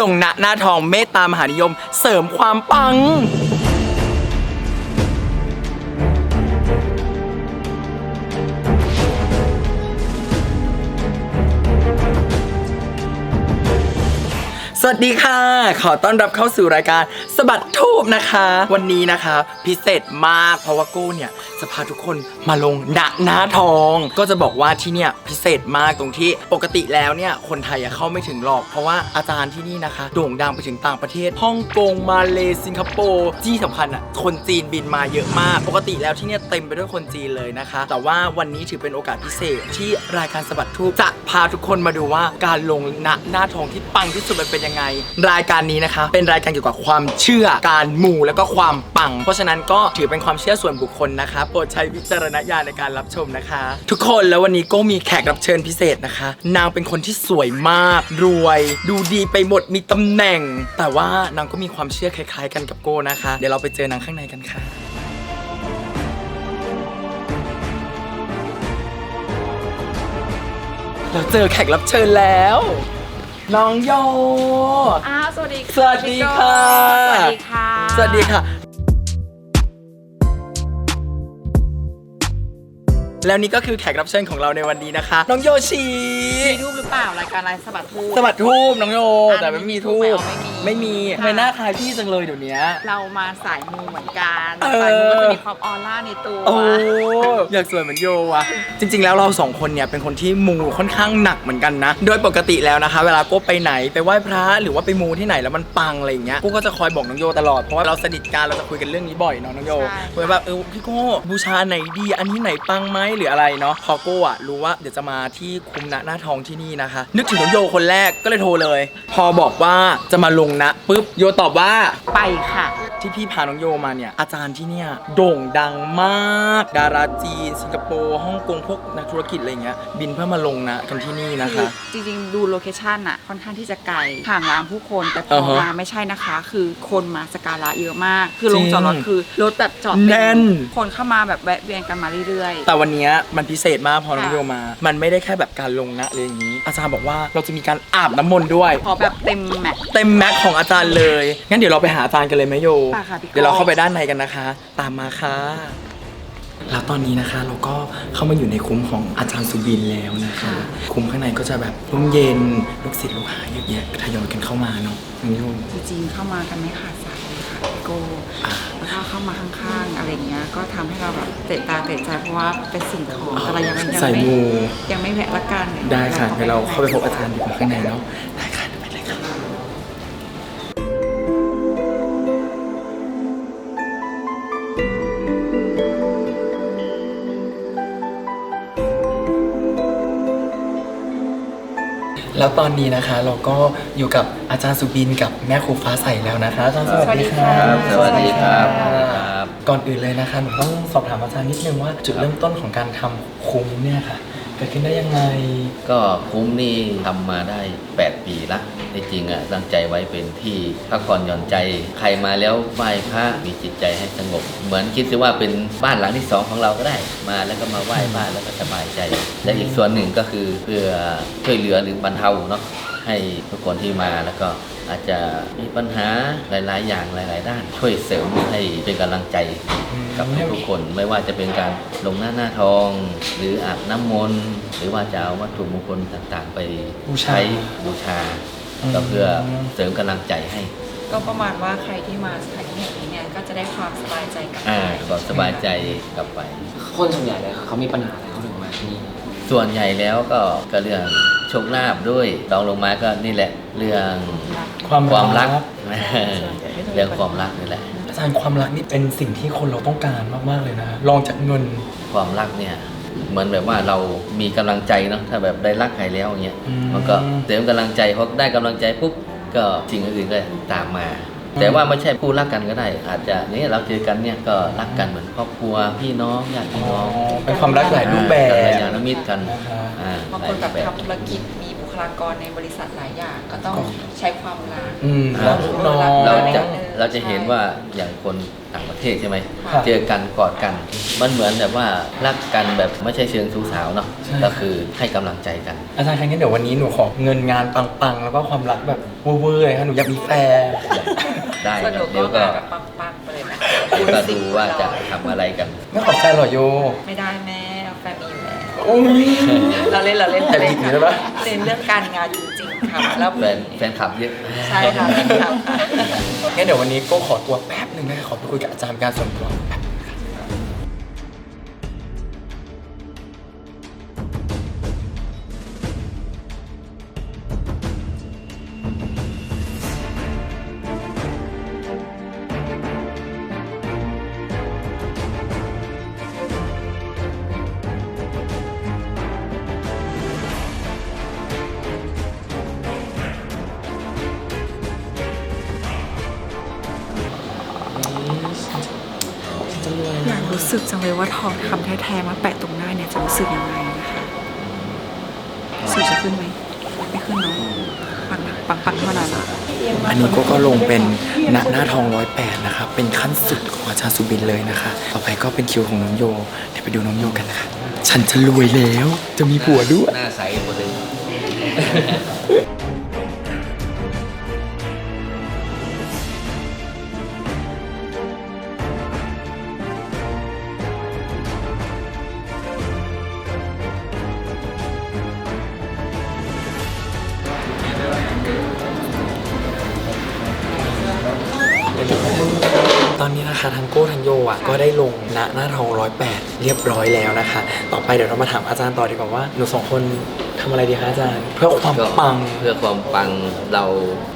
ลงณหน้าทองเมตตามหานิยมเสริมความปัง สวัสดีค่ะ ขอต้อนรับเข้าสู่รายการสะบัดทูบนะคะ วันนี้นะคะ พิเศษมากเพราะว่าโก้เนี่ยจะพาทุกคนมาลงณหน้าทอง ก็จะบอกว่าที่เนี่ยพิเศษมากตรงที่ปกติแล้วเนี่ยคนไทยอะเข้าไม่ถึงหรอกเพราะว่าอาจารย์ที่นี่นะคะ โด่งดังไปถึงต่างประเทศฮ่องกงมาเลสิงคโปร์ที่สำคัญอะคนจีนบินมาเยอะมาก ปกติแล้วที่เนี่ยเต็มไปด้วยคนจีนเลยนะคะ แต่ว่าวันนี้ถือเป็นโอกาสพิเศษที่รายการสะบัดทูบจะพาทุกคนมาดูว่าการลงณหน้าทองที่ปังที่สุดมันเป็นยังไงรายการนี้นะคะ เป็นรายการเกี่ยวกับความเชื่อการมูแล้วก็ความปัง เพราะฉะนั้นก็ถือเป็นความเชื่อส่วนบุคคลนะคะโปรดใช้วิจารณญาณในการรับชมนะคะ ทุกคนแล้ววันนี้ก็มีแขกรับเชิญพิเศษนะคะ นางเป็นคนที่สวยมาก รวย ดูดีไปหมดมีตำแหน่ง แต่ว่านางก็มีความเชื่อคล้าย ๆ กันกับโก้นะคะ เดี๋ยวเราไปเจอนางข้างในกันค่ะ เราเจอแขกรับเชิญแล้ว น้องโย อ้าวสวัสดีค่ะ สวัสดีค่ะ สวัสดีค่ะสวัสดีค่ะ แล้วนี่ก็คือแขกรับเชิญของเราในวันนี้นะคะ น้องโยชีมีรูปหรือเปล่ารายการอะไรสะบัดทูปสวัสดทูบน้องโยอะแต่ไม่มีทูบไม่มีไม่มีค่ะทำไมหน้าคล้ายพี่จังเลยเดี๋ยวนี้เรามาสายมูเหมือนกันเออ สายมูก็จะมีความออร่าในตัวโอ้อยากสวยเหมือนโยวะจริง ๆ แล้วเราสองคนเนี่ยเป็นคนที่มูค่อนข้างหนักเหมือนกันนะ โดยปกติแล้วนะคะ เวลาโก้ไปไหนไปไหว้พระหรือว่าไปมูที่ไหนแล้วมันปังอะไรอย่างเงี้ยโก้ก็จะคอยบอกน้องโยตลอดเพราะว่าเราสนิทกันเราจะคุยกันเรื่องนี้บ่อยเนาะน้องโยเหมือนแบบเออพี่โก้บูชาไหนดีอันนี้ไหนปังไหมหรืออะไรเนาะพอโก้อะรู้ว่าเดี๋ยวจะมาที่คุมณหน้าทองที่นี่นะคะ นึกถึงน้องโยคนแรกก็เลยโทรเลย พอบอกว่าจะมาลงนะปุ๊บโยตอบว่าไปค่ะ ที่พี่พาน้องโยมาเนี่ย อาจารย์ที่เนี่ยโด่งดังมาก ดาราจีน สิงคโปร์ฮ่องกงพวกนักธุรกิจอะไรเงี้ยบินเพื่อมาลงนะกันที่นี่นะคะ จริงๆ ดูโลเคชันอะค่อนข้างที่จะไกลห่างรามผู้คนแต่พอ่าอฮะมาไม่ใช่นะคะ คือคนมาสกการะเยอะมาก คือลงจริงจอดรถคือรถแบบจอดแน่นคนเข้ามาแบบแวะเวียนกันมาเรื่อยแต่วันเนี้ยมันพิเศษมากพอน้องค่ะโยมา มันไม่ได้แค่แบบการลงนะอะไรอย่างนี้ อาจารย์บอกว่าเราจะมีการอาบน้ำมนต์ด้วยๆขอแบบเต็มแม็กซ์เต็มแม็กซ์ของอาจารย์เลยงั้นเดี๋ยวเราไปหาอาจารย์กันเลยไหมโยไปค่ะพี่ก้อยเดี๋ยวเราเข้าไปด้านในกันนะคะ ตามมาค่ะ แล้วตอนนี้นะคะเราก็เข้ามาอยู่ในคุ้มของอาจารย์สุบินแล้วนะคะ คุ้มข้างในก็จะแบบร่มเย็นลูกศิษย์ลูกหาเยอะแยะทยอยกันเข้ามาเนาะน้องโยจริงๆเข้ามากันไม่ขาดสายเลยค่ะพี่โก้แล้วก็เข้ามาข้างๆอะไรเงี้ย ก็ทำให้เราแบบเตะตาเตะใจเพราะว่าเป็นสิ่งของแต่เรายังไม่ยังใส่ไม่มู ยังไม่แวะละกันได้ค่ะเดี๋ยวเราเข้าไปพบอาจารย์ดีกว่าข้างในแล้ว แล้วตอนนี้นะคะเราก็อยู่กับอาจารย์สุบินกับแม่ครูฟ้าใสแล้วนะคะอาจารย์สวัสดีค่ะครับ สวัสดีครับครับก่อนอื่นเลยนะคะหนูต้องสอบถามอาจารย์นิดนึงว่าจุดเริ่มต้นของการทำคุ้มเนี่ยค่ะเกิดขึ้นได้ยังไง ก็คุ้มนี่ทำมาได้ 8 ปีละในจริงอะตั้งใจไว้เป็นที่พักผ่อนหย่อนใจ ใครมาแล้วไหว้พระมีจิตใจให้สงบ เหมือนคิดซะว่าเป็นบ้านหลังที่สองของเราก็ได้ มาแล้วก็มาไหว้พระแล้วก็สบายใจ และอีกส่วนหนึ่งก็คือเพื่อช่วยเหลือหรือบรรเทาเนาะให้ทุกคนที่มาแล้วก็ อาจจะมีปัญหาหลาย ๆ อย่างหลาย ๆ ด้าน ช่วยเสริมให้เป็นกำลังใจกับทุกๆคนไม่ว่าจะเป็นการลงหน้าหน้าทอง หรืออาบน้ำมนต์หรือว่าจะเอาวัตถุมงคลต่างๆ ไปบูชาใช้บูชาอืมก็เพื่อเสริมกำลังใจให้ ก็ประมาณว่าใครที่มาสถานที่แห่งนี้เนี่ยก็จะได้ความสบายใจกลับอ่าไปก็สบายใจกลับไป คนส่วนใหญ่เลยเขามีปัญหาอะไรเขาถึงมาที่นี่ส่วนใหญ่แล้วก็ก็เรื่องโชคลาภด้วยรองลงมาก็นี่แหละเรื่อง ความความรักรักเรื่องความรักนี่แหละอาจารย์ความรักนี่เป็นสิ่งที่คนเราต้องการมากๆเลยนะลองจากเงินความรักเนี่ยเหมือนแบบว่าเรามีกำลังใจเนาะถ้าแบบได้รักใครแล้วอย่างเงี้ยอืมมันก็เสริมกำลังใจพอได้กำลังใจปุ๊บก็สิ่งอื่นๆก็ตามมา แต่ว่าไม่ใช่ผู้รักกันก็ได้ อาจจะเนี่ยเราเจอกันเนี่ยก็รักกันเหมือนครอบครัวพี่น้องญาติพี่น้องเป็นความรักหลายรูปแบบกัลยาณมิตรกันนะคะอ่าบางหคลายนรูแบบปแบบทำธุรกิจมีบุ คลากรในบริษัทหลายอย่างก็ต้องใช้ความรัก อืมแล้วลูกน้องเราจะเราจะเราจะเห็นว่าอย่างคนต่างประเทศใช่ไหมครับเจอกันกอดกัน มันเหมือนแบบว่ารักกันแบบไม่ใช่เชิงชู้สาวเนาะ ใช่ ก็คือให้กำลังใจกัน อาจารย์คะงั้นเดี๋ยววันนี้หนูขอเงินงานปังๆ แล้วก็ความรักแบบเวอร์ๆเลยค่ะหนูอยากมีแฟน ได้สครับนุกเดี๋ยวก็ก็แบบปังๆไปเลยนะเดี๋ยวก็ดูว่าจะทำอะไรกัน ไม่ขอแฟนเหรอโย ไม่ได้แม่เอาแฟนมีอยู่แล้วอุ้ย เราเล่นเราเล่นแต่เราเล่นจริงๆใช่ปะ เล่นเรื่องการงานจริงๆค่ะแล้วแฟนแฟนคลับเยอะใช่ค่ะแฟนคลับค่ะ งั้นเดี๋ยววันนี้ก็ขอตัวแป๊บหนึ่งนะคะขอไปคุยกับอาจารย์การส่วนตัว เลยว่าทองคำแท้ๆมาแปะตรงหน้าเนี่ยจะรู้สึกยังไงนะคะสูจะขึ้นไหมไม่ขึ้นเนาะปังปังปังเท่านั้นอะอันนี้ก็ก็ลงเป็นหน้าหน้าทองร้อยแปดนะคะเป็นขั้นสุดของอาจารย์สุบินเลยนะคะ ต่อไปก็เป็นคิวของน้องโยเดี๋ยวไปดูน้องโยกันนะคะฉันจะรวยแล้ว จะมีผัวด้วย หน้าใสหมดเลย ก็ได้ลงณหน้าทองร้อยแปดเรียบร้อยแล้วนะคะ ต่อไปเดี๋ยวเรามาถามอาจารย์ต่อดีกว่าว่าหนูสองคนทำอะไรดีคะอาจารย์ เพื่อความก็ปัง เพื่อความปังเรา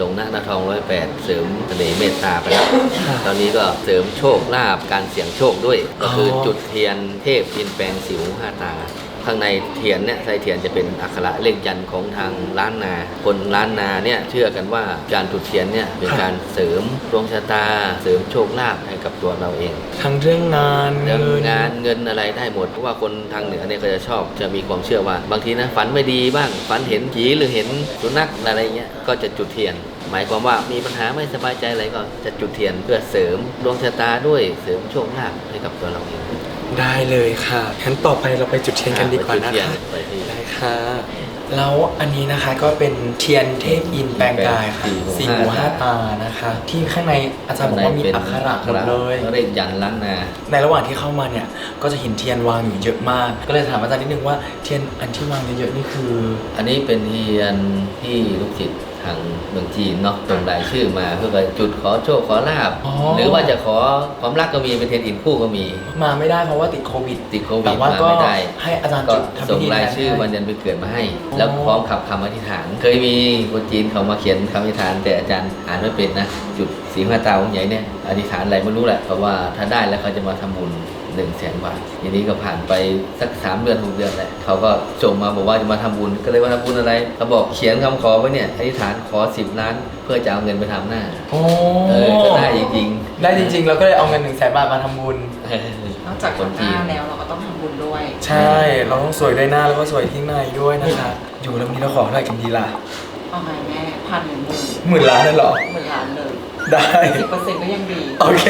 ลงหน้าหน้าทองร้อยแปดเสริมเสน่ห์เมตตาไปแล้วค่ะตอนนี้ก็เสริมโชคลาภการเสี่ยงโชคด้วย ก็คือออ จุดเทียนเทพจินแปลงสิวห้าตา ข้างในเทียนเนี่ยไส้เทียนจะเป็นอักขระเลขยันต์ของทางล้านนา คนล้านนาเนี่ยเชื่อกันว่าการจุดเทียนเนี่ยเป็นการเสริมดวงชะตา เสริมโชคลาภให้กับตัวเราเองทั้งเรื่องงานเรื่องเงินงานเงินอะไรได้หมดเพราะว่าคนทางเหนือเนี่ยก็จะชอบจะมีความเชื่อว่า บางทีนะฝันไม่ดีบ้าง ฝันเห็นผีหรือเห็นสุนัขอะไรเงี้ยก็จะจุดเทียนหมายความว่ามีปัญหาไม่สบายใจอะไรก็จะจุดเทียนเพื่อเสริมดวงชะตาด้วยเสริมโชคลาภให้กับตัวเราเอง ได้เลยค่ะงั้นต่อไปเราไปจุดเทียนกันดีกว่านะไปจุดเทียนคะไปที่ได้ค่ะแล้วอันนี้นะคะก็เป็นเทียนเทพอินแปลงกายค่ะสี่สี่หูหูห้าห้าตานะคะ ที่ข้างในอาจารย์บอกว่ามีอักขระหมดเลยเลขยันต์ล้านนาในระหว่างที่เข้ามาเนี่ยก็จะเห็นเทียนวางอยู่เยอะมาก ก็เลยถามอาจารย์นิดนึงว่าเทียนอันที่วางเยอะๆนี่คือ อันนี้เป็นเทียนที่ลูกศิษย์ ทางเมืองจีนเนาะส่งรายชื่อมาเพื่อไปจุดขอโชคขอลาบ อ๋อ หรือว่าจะขอความรักก็มีเป็นเทียนอินคู่ก็มี มาไม่ได้เพราะว่าติดโควิดติดโควิแต่ดว่ามาก็ไม่ได้ ให้อาจารย์ก็จุดทำส่พิงธีรายชื่อให้วันเดือนปีเกิดมาให้ อ๋อ แล้วพร้อมขับคำอธิษฐาน เคยมีคนจีนเขามาเขียนคำอธิษฐาน แต่อาจารย์อ่านไม่เป็นนะ จุดสีมาตาองค์ใหญ่เนี่ยอธิษฐานอะไรไม่รู้แหละเพราะว่าถ้าได้แล้วเขาจะมาทำบุญ หนึ่งแสนบาททีนี้ก็ผ่านไปสักสามเดือนหกเดือนแหละเขาก็ส่งมาบอกว่าจะมาทำบุญก็เลยว่าทำบุญอะไรเขาบอกเขียนคำขอไว้เนี่ยอธิษฐานขอสิบล้าน เพื่อจะเอาเงินไปทำหน้าโอ้เออก็ได้จริงได้จริงๆแล้วก็เลยเอาเงินหนึ่งแสนบาทมาทำบุญๆนอกจากคคนนหจีน้านแล้วเราก็ต้องทำบุญด้วย ใช่ เราต้องสวยด้วยหน้าแล้วก็สวยที่ในด้วยนะคะ อยู่แล้ววันนี้เราขอเท่าไหร่กันดีล่ะเอาไงแม่พันหนึ่งหมื่นหมื่นล้านเลยเหรอหมื่นล้านเลย ได้สิบเปอร์เซ็นต์ก็ยังดี โอเค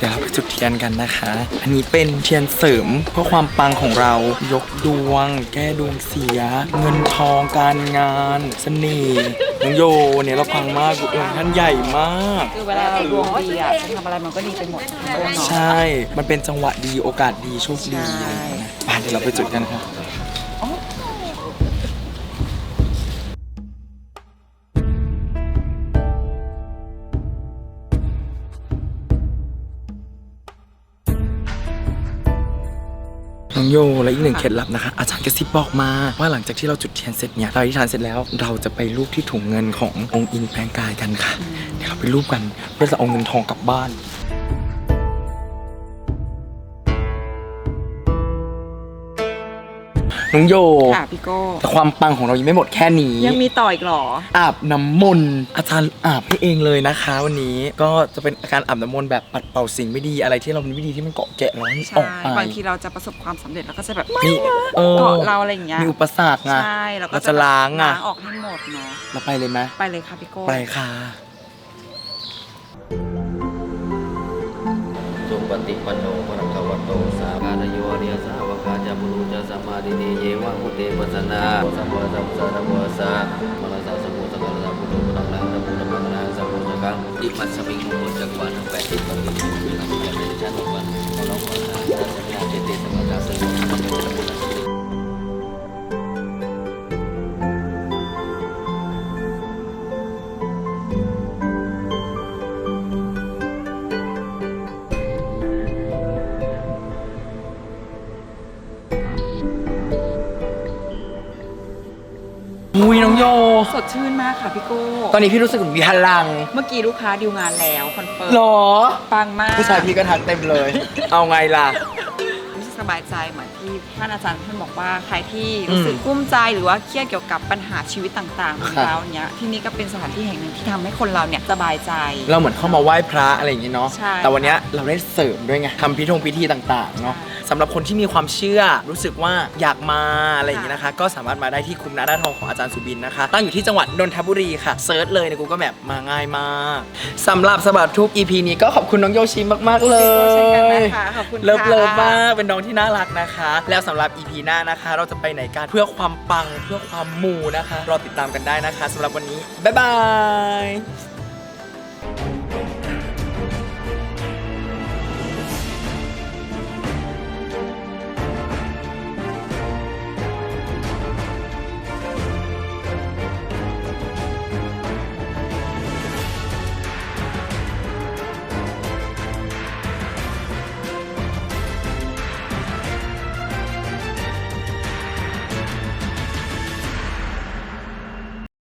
เดี๋ยวเราไปจุดเทียนกันนะคะ อันนี้เป็นเทียนเสริมเพื่อความปังของเรา ยกดวง แก้ดวงเสีย เงินทองการงานเสน่ห์น้องโยเนี่ยเราปังมากดวงท่านใหญ่มาก คือเวลาเราดวงดีอะจะทำอะไรมันก็ดีไปหมดทั้งเนาะใช่ มันเป็นจังหวะดีโอกาสดีโชคดีใช่ไปเดี๋ยวเราไปจุดกันค่ะ โยและอีกหนึ่งเคล็ดลับนะคะ อาจารย์กระซิบบอกมา ว่าหลังจากที่เราจุดเทียนเสร็จเนี่ยเราที่ทานเสร็จแล้ว เราจะไปรูปที่ถุงเงินขององค์อินแปลงกายกันค่ะเดี๋ยวเราไปรูปกันเพื่อจะเอาเงินทองกลับบ้าน น้องโยค่ะพี่โก้แต่ความปังของเรายังไม่หมดแค่นี้ ยังมีต่ออีกหรอ อาบน้ำมนต์อาจารย์อาบให้เองเลยนะคะ วันนี้ก็จะเป็นอาการอาบน้ำมนต์แบบปัดเป่าสิ่งไม่ดีอะไรที่เราไม่ดีที่มันเกาะแกะเราให้ออกไปบางทีเราจะประสบความสำเร็จแล้วก็จะแบบไม่เกาะเราอะไรอย่างเงี้ยมีอุปสรรคไงใช่เราจะล้างอะออกทั้งหมดเนาะเราไปเลยไหมไปเลยค่ะพี่โก้ไปค่ะจงปฏิปันโนพระธรมวัตโตสากานโยเรียสา จะบุรุจะสัมมาทิฏฐิเยวะพุทเตปัสสนาสัมปะสัมพุทธะโมสะมรสสะสมุทะกะระพุทโธพุทธังลังนะพุทธมังนะสัมพุทธกังอิมัสสมิงมุจักวาลทั้งแปดทิศก็มีอยู่ในหลังแปดในชั้นหกวันของเราขอ โย สดชื่นมากค่ะพี่โก้ตอนนี้พี่รู้สึกเหมือนมีพลังเมื่อกี้ลูกค้าดิวงานแล้วคอนเฟิร์มหรอ ปังมากผู้ชายพี่ก็ทักเต็มเลย เอาไงล่ะ รู้สึกสบายใจเหมือนที่ท่านอาจารย์ท่านบอกว่าใครที่รู้สึกกุ้มใจหรือว่าเครียดเกี่ยวกับปัญหาชีวิตต่างๆของครับเราเนี้ยที่นี่ก็เป็นสถานที่แห่งหนึ่งที่ทำให้คนเราเนี่ย สบายใจ เราเหมือนเข้ามาไหว้พระอะไรอย่างงี้เนาะใช่แต่วันเนี้ยเราได้เสริมด้วยไงทำพิธงพิธีต่างๆเนาะใช่สำหรับคนที่มีความเชื่อรู้สึกว่าอยากมาอะไรอย่างงี้นะคะ ก็สามารถมาได้ที่คุ้มนาด้าทองของอาจารย์สุบินนะคะ ตั้งอยู่ที่จังหวัดนนทบุรีค่ะเซิร์ชเลยใน Google Map มาง่ายมากสำหรับสบัดทุก EP นี้ก็ขอบคุณน้องโยชิมากๆเลเช่นกันยนะคะขอบคุณค่ะ เลิฟเลิฟมากเป็นน้องที่น่ารักนะคะ แล้วสำหรับ EP หน้านะคะ เราจะไปไหนกันเพื่อความปังเพื่อความมูนะคะรอติดตามกันได้นะคะสำหรับวันนี้บ๊ายบาย you